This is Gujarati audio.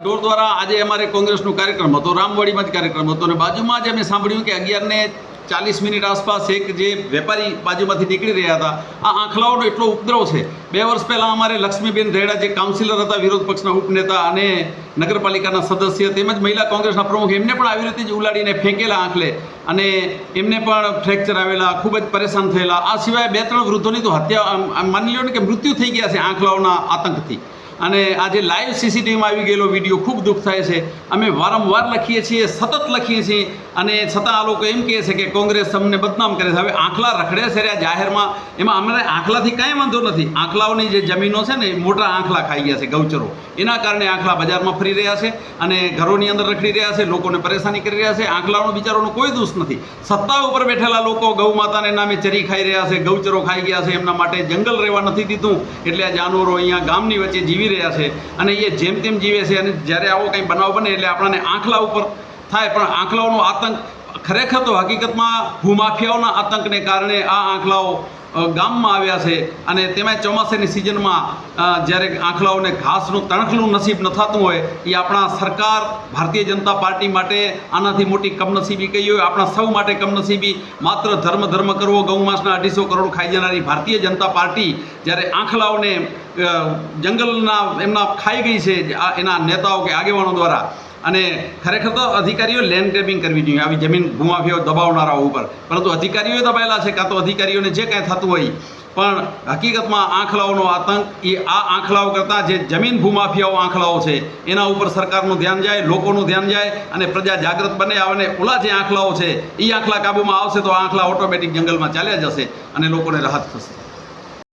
ડોર દ્વારા આજે અમારે કોંગ્રેસનો કાર્યક્રમ હતો, રામવાડીમાં જ કાર્યક્રમ હતો અને બાજુમાં જ અમે સાંભળ્યું કે અગિયારને ચાલીસ મિનિટ આસપાસ એક જે વેપારી બાજુમાંથી નીકળી રહ્યા હતા, આ આંખલાઓનો એટલો ઉપદ્રવ છે. બે વર્ષ પહેલાં અમારે લક્ષ્મીબેન રેડા જે કાઉન્સિલર હતા, વિરોધ પક્ષના ઉપનેતા અને નગરપાલિકાના સદસ્ય તેમજ મહિલા કોંગ્રેસના પ્રમુખ, એમને પણ આવી રીતે જ ઉલાડીને ફેંકેલા આંખલે અને એમને પણ ફ્રેક્ચર આવેલા, ખૂબ જ પરેશાન થયેલા. આ સિવાય બે ત્રણ વૃદ્ધોની તો હત્યા માની લો ને કે મૃત્યુ થઈ ગયા છે આંખલાઓના આતંકથી. અને આજે લાઈવ સીસીટીવીમાં આવી ગયેલો વીડિયો ખૂબ દુઃખ થાય છે. અમે વારંવાર લખીએ છીએ, સતત લખીએ છીએ અને છતાં આ લોકો એમ કહે છે કે કોંગ્રેસ અમને બદનામ કરે છે. હવે આંખલા રખડે છે રહ્યા જાહેરમાં. એમાં અમને આંખલાથી કાંઈ વાંધો નથી. આંખલાઓની જે જમીનો છે ને મોટા આંખલા ખાઈ ગયા છે ગૌચરો. એના કારણે આંખલા બજારમાં ફરી રહ્યા છે અને ઘરોની અંદર રખડી રહ્યા છે, લોકોને પરેશાની કરી રહ્યા છે. આંખલાઓનો બિચારોનો કોઈ દોષ નથી. સત્તા ઉપર બેઠેલા લોકો ગૌ માતાને નામે ચરી ખાઈ રહ્યા છે, ગૌચરો ખાઈ ગયા છે. એમના માટે જંગલ રહેવા નથી દીધું. એટલે આ જાનવરો અહીંયા ગામની વચ્ચે જીવી રહ્યા છે અને એ જેમ તેમ જીવે છે અને જ્યારે આવો કંઈ બનાવ બને એટલે આપણને આંખલા ઉપર થાય, પણ આંખલાઓનો આતંક ખરેખર તો હકીકતમાં ભૂમાફિયાઓના આતંકને કારણે આ આંખલાઓ ગામમાં આવ્યા છે અને તેમાંય ચોમાસાની સિઝનમાં જ્યારે આંખલાઓને ઘાસનું તણખલું નસીબ ન થતું હોય, એ આપણા સરકાર, ભારતીય જનતા પાર્ટી માટે આનાથી મોટી કમનસીબી કહી હોય, આપણા સૌ માટે કમનસીબી. માત્ર ધર્મ ધર્મ કરવો ગૌમાંસના અઢીસો કરોડ ખાઈ જનારી ભારતીય જનતા પાર્ટી જ્યારે આંખલાઓને જંગલના એમના ખાઈ ગઈ છે એના નેતાઓ કે આગેવાનો દ્વારા. અને ખરેખર તો અધિકારીઓ લેન્ડ ગ્રેબિંગ કરવી જોઈએ, આવી જમીન ભૂમાફિયાઓ દબાવનારાઓ ઉપર. પરંતુ અધિકારીઓ દબાયેલા છે, કાં તો અધિકારીઓને જે કાંઈ થતું હોય. પણ હકીકતમાં આંખલાઓનો આતંક, એ આ આંખલાઓ કરતાં જે જમીન ભૂમાફિયાઓ આંખલાઓ છે, એના ઉપર સરકારનું ધ્યાન જાય, લોકોનું ધ્યાન જાય અને પ્રજા જાગૃત બને અને ઓલા જે આંખલાઓ છે એ આંખલા કાબૂમાં આવશે તો આંખલા ઓટોમેટિક જંગલમાં ચાલ્યા જશે અને લોકોને રાહત થશે.